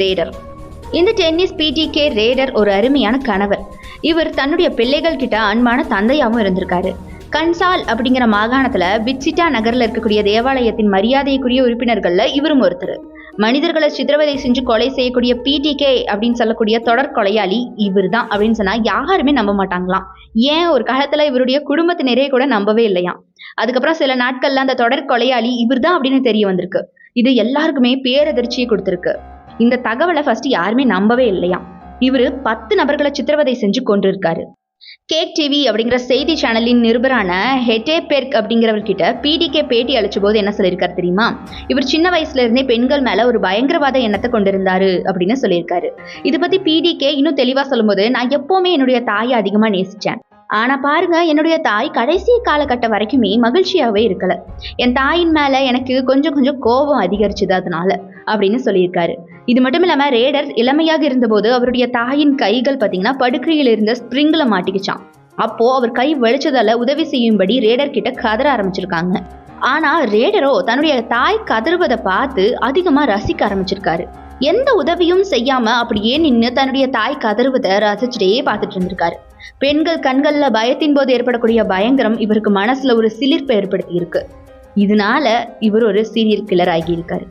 Raider. இந்த tennis பிடிகே raider ஒரு அருமையான கணவர். இவர் தன்னுடைய பிள்ளைகள் கிட்ட அன்பான தந்தையாகவும் இருந்திருக்காரு. கன்சால் அப்படிங்கிற மாகாணத்துல பிட்சிட்டா நகர்ல இருக்கக்கூடிய தேவாலயத்தின் மரியாதைக்குரிய உறுப்பினர்கள்ல இவரும் ஒருத்தர். மனிதர்களை சித்திரவதை செஞ்சு கொலை செய்யக்கூடிய பிடிகே அப்படின்னு சொல்லக்கூடிய தொடர் கொலையாளி இவர் தான் அப்படின்னு சொன்னா யாருமே நம்ப மாட்டாங்களாம். ஏன்? ஒரு காலத்துல இவருடைய குடும்பத்தினரே கூட நம்பவே இல்லையாம். அதுக்கப்புறம் சில நாட்கள்ல அந்த தொடர் கொலையாளி இவர் தான் அப்படின்னு தெரிய வந்திருக்கு. இது எல்லாருக்குமே பேரதிர்ச்சியை கொடுத்திருக்கு. இந்த தகவலை ஃபர்ஸ்ட் யாருமே நம்பவே இல்லையா? இவரு பத்து நபர்களை சித்திரவதை செஞ்சு கொண்டிருக்காரு கேக் டிவி அப்படிங்கிற செய்தி சேனலின் நிருபரான ஹெட்டே பெர்க் அப்படிங்கிறவர்கிட்ட பிடிகே பேட்டி அளிச்ச போது என்ன சொல்லியிருக்காரு தெரியுமா? இவர் சின்ன வயசுல இருந்தே பெண்கள் மேல ஒரு பயங்கரவாத எண்ணத்தை கொண்டிருந்தாரு அப்படின்னு சொல்லியிருக்காரு. இது பத்தி பிடிகே இன்னும் தெளிவா சொல்லும்போது நான் எப்பவுமே என்னுடைய தாயை அதிகமா நேசிச்சேன். ஆனா பாருங்க என்னுடைய தாய் கடைசி காலகட்டம் வரைக்குமே மகிழ்ச்சியாவே இருக்கல. என் தாயின் மேல எனக்கு கொஞ்சம் கொஞ்சம் கோபம் அதிகரிச்சுது அதனால. அப்படின்னு சொல்லியிருக்காரு. இது மட்டும் இல்லாமல் ரேடர் இளமையாக இருந்தபோது அவருடைய தாயின் கைகள் பார்த்தீங்கன்னா படுக்கையில் இருந்த ஸ்ப்ரிங்கில் மாட்டிக்கிச்சான் அப்போ அவர் கை வலிச்சதால உதவி செய்யும்படி ரேடர் கிட்ட கதற ஆரம்பிச்சிருக்காங்க. ஆனா ரேடரோ தன்னுடைய தாய் கதறுவதை பார்த்து அதிகமா ரசிக்க ஆரம்பிச்சிருக்காரு. எந்த உதவியும் செய்யாம அப்படியே நின்று தன்னுடைய தாய் கதறுவதை ரசிச்சுட்டே பார்த்துட்டு இருந்திருக்காரு. பெண்கள் கண்கள்ல பயத்தின் போது ஏற்படக்கூடிய பயங்கரம் இவருக்கு மனசுல ஒரு சிலிர்ப்பை ஏற்படுத்தி இருக்கு இதனால இவர் ஒரு சீரியல் கில்லர் ஆகியிருக்காரு.